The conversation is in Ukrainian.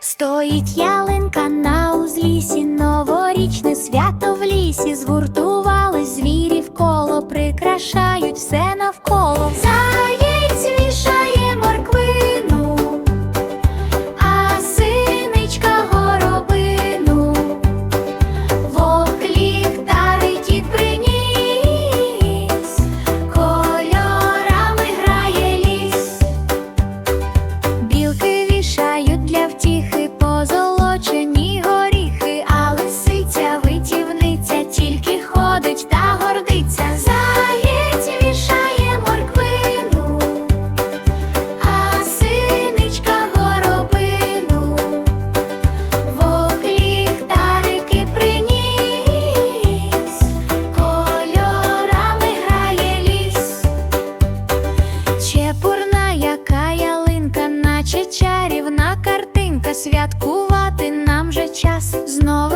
Стоїть ялинка на узлісі, новорічне свято в лісі, згуртували звірі в коло, прикрашають все Чарівна картинка, святкувати нам же час знову.